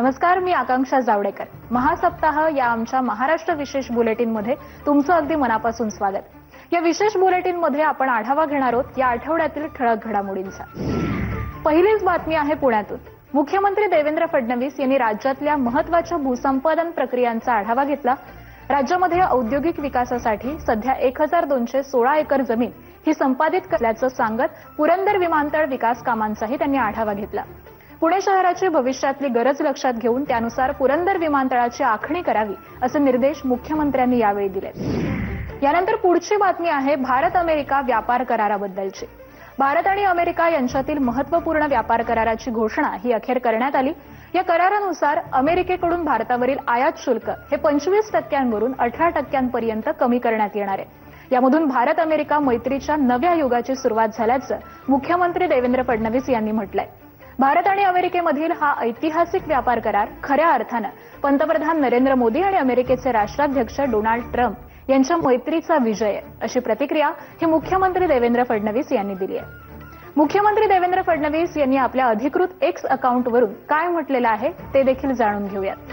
नमस्कार मी आकांक्षा जावडेकर. महासप्ताह या आमच्या महाराष्ट्र विशेष बुलेटिनमध्ये तुमचं अगदी मनापासून स्वागत. या विशेष बुलेटिनमध्ये आपण आढावा घेणार आहोत या आठवड्यातील ठळक घडामोडींचा. पहिलीच बातमी आहे पुण्यातून. मुख्यमंत्री देवेंद्र फडणवीस यांनी राज्यातल्या महत्त्वाच्या भूसंपादन प्रक्रियांचा आढावा घेतला. राज्यामध्ये औद्योगिक विकासासाठी सध्या एक हजार दोनशे सोळा एकर जमीन ही संपादित केल्याचं सांगत पुरंदर विमानतळ विकास कामांचाही त्यांनी आढावा घेतला. पुणे शहराची भविष्यातली गरज लक्षात घेऊन त्यानुसार पुरंदर विमानतळाची आखणी करावी असे निर्देश मुख्यमंत्र्यांनी यावेळी दिले यानंतर पुढची बातमी आहे भारत अमेरिका व्यापार कराराबद्दलची. भारत आणि अमेरिका यांच्यातील महत्त्वपूर्ण व्यापार कराराची घोषणा ही अखेर करण्यात आली. या करारानुसार अमेरिकेकडून भारतावरील आयात शुल्क हे पंचवीस टक्क्यांवरून अठरा टक्क्यांपर्यंत कमी करण्यात येणार आहे. यामधून भारत अमेरिका मैत्रीच्या नव्या युगाची सुरुवात झाल्याचं मुख्यमंत्री देवेंद्र फडणवीस यांनी म्हटलंय. भारत आणि अमेरिकेमधील हा ऐतिहासिक व्यापार करार खऱ्या अर्थानं पंतप्रधान नरेंद्र मोदी आणि अमेरिकेचे राष्ट्राध्यक्ष डोनाल्ड ट्रम्प यांच्या मैत्रीचा विजय आहे अशी प्रतिक्रिया ही मुख्यमंत्री देवेंद्र फडणवीस यांनी दिली आहे. मुख्यमंत्री देवेंद्र फडणवीस यांनी आपल्या अधिकृत एक्स अकाउंटवरून काय म्हटलेलं आहे ते देखील जाणून घेऊयात.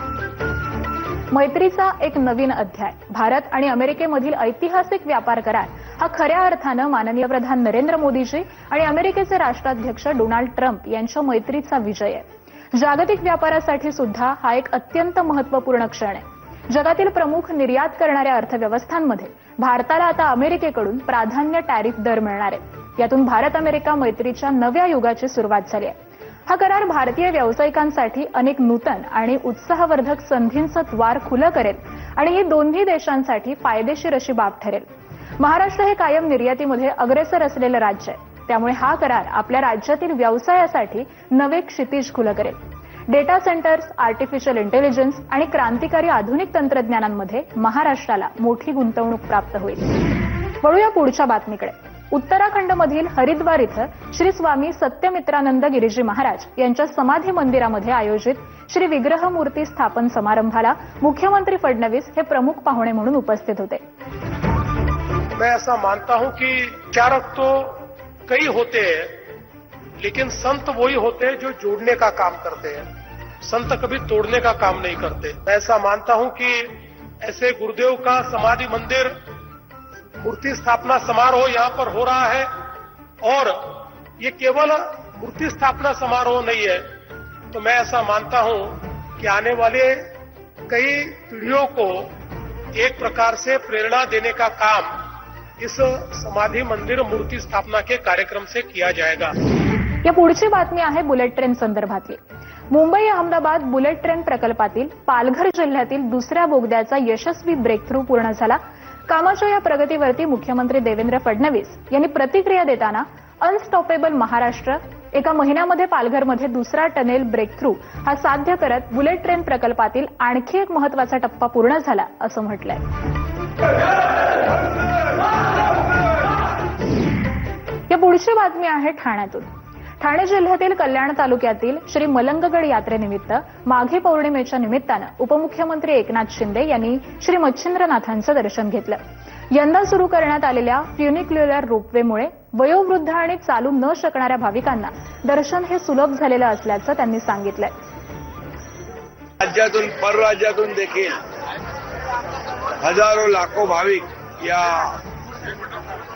मैत्रीचा एक नवीन अध्याय. भारत आणि अमेरिकेमधील ऐतिहासिक व्यापार करार हा खऱ्या अर्थानं माननीय प्रधान नरेंद्र मोदीजी आणि अमेरिकेचे राष्ट्राध्यक्ष डोनाल्ड ट्रम्प यांच्या मैत्रीचा विजय आहे. जागतिक व्यापारासाठी सुद्धा हा एक अत्यंत महत्त्वपूर्ण क्षण आहे. जगातील प्रमुख निर्यात करणाऱ्या अर्थव्यवस्थांमध्ये भारताला आता अमेरिकेकडून प्राधान्य टॅरिफ दर मिळणार आहे. यातून भारत अमेरिका मैत्रीच्या नव्या युगाची सुरुवात झाली आहे. हा करार भारतीय व्यावसायिकांसाठी अनेक नूतन आणि उत्साहवर्धक संधींचं द्वार खुलं करेल आणि ही दोन्ही देशांसाठी फायदेशीर अशी बाब ठरेल. महाराष्ट्र हे कायम निर्यातीमध्ये अग्रेसर असलेलं राज्य आहे. त्यामुळे हा करार आपल्या राज्यातील व्यवसायासाठी नवे क्षितिज खुलं करेल. डेटा सेंटर्स आर्टिफिशियल इंटेलिजन्स आणि क्रांतिकारी आधुनिक तंत्रज्ञानांमध्ये महाराष्ट्राला मोठी गुंतवणूक प्राप्त होईल. वळूया पुढच्या बातमीकडे. उत्तराखंडमधील हरिद्वार इथं श्री स्वामी सत्यमित्रानंद गिरीजी महाराज यांच्या समाधी मंदिरामध्ये आयोजित श्री विग्रह मूर्ती स्थापन समारंभाला मुख्यमंत्री फडणवीस हे प्रमुख पाहुणे म्हणून उपस्थित होते. मैं ऐसा मानता हूँ कि चारक तो कई होते हैं, लेकिन संत वही होते हैं जो जोड़ने का काम करते हैं। संत कभी तोड़ने का काम नहीं करते। मैं ऐसा मानता हूँ कि ऐसे गुरुदेव का समाधि मंदिर मूर्ति स्थापना समारोह यहाँ पर हो रहा है और ये केवल मूर्ति स्थापना समारोह नहीं है। तो मैं ऐसा मानता हूँ कि आने वाले कई पीढ़ियों को एक प्रकार से प्रेरणा देने का काम इस समाधि मंदिर मूर्ति स्थापना के कार्यक्रम से किया जाएगा। या पुढची बातमी आहे बुलेट ट्रेन संदर्भातली. मुंबई अहमदाबाद बुलेट ट्रेन प्रकल्पातील पालघर जिल्ह्यातील दुसऱ्या बोगद्याचा यशस्वी ब्रेक थ्रू पूर्ण झाला. कामाच्या या प्रगतीवरती मुख्यमंत्री देवेंद्र फडणवीस यांनी प्रतिक्रिया देताना अनस्टॉपेबल महाराष्ट्र एका महिन्यामध्ये पालघरमध्ये दुसरा टनेल ब्रेक थ्रू हा साध्य करत बुलेट ट्रेन प्रकल्पातील आणखी एक महत्त्वाचा टप्पा पूर्ण झाला असं म्हटलंय. या पुढची बातमी आहे ठाण्यातून. ठाणे जिल्ह्यातील कल्याण तालुक्यातील श्री मलंगगड यात्रेनिमित्त माघी पौर्णिमेच्या निमित्तानं उपमुख्यमंत्री एकनाथ शिंदे यांनी श्री मच्छिंद्रनाथांचं दर्शन घेतलं. यंदा सुरू करण्यात आलेल्या फ्युनिक्युलर रोपवेमुळे वयोवृद्ध आणि चालू न शकणाऱ्या भाविकांना दर्शन हे सुलभ झालेलं असल्याचं त्यांनी सांगितलंय. राज्यातून परराज्यातून देखील हजारो लाखो भाविक या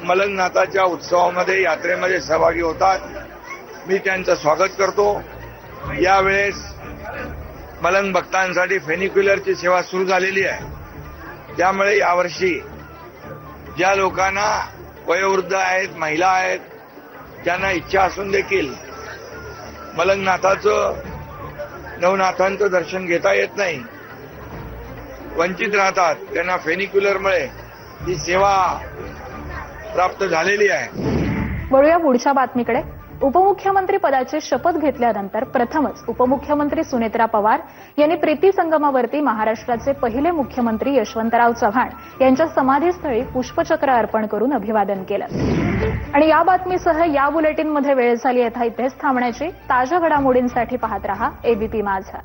मलंगनाथाच्या उत्सवामध्ये यात्रेमध्ये सहभागी होतात. मी त्यांचं स्वागत करतो. यावेळेस मलंग भक्तांसाठी फेनिक्युलरची सेवा सुरू झालेली आहे. त्यामुळे यावर्षी ज्या लोकांना वयोवृद्ध आहेत महिला आहेत ज्यांना इच्छा असून देखील मलंगनाथाचं नवनाथांचं दर्शन घेता येत नाही वंचित राहतात त्यांना फेनिक्युलरमुळे ही सेवा प्राप्त झालेली आहे. वळूया पुढच्या बातमीकडे. उपमुख्यमंत्री पदाची शपथ घेतल्यानंतर प्रथमच उपमुख्यमंत्री सुनेत्रा पवार यांनी प्रीती संगमावरती महाराष्ट्राचे पहिले मुख्यमंत्री यशवंतराव चव्हाण यांच्या समाधीस्थळी पुष्पचक्र अर्पण करून अभिवादन केलं. आणि या बातमीसह या बुलेटिनमध्ये वेळ झाली आता इथेच थांबण्याची ताज्या घडामोडींसाठी पाहत रहा एबीपी माझा.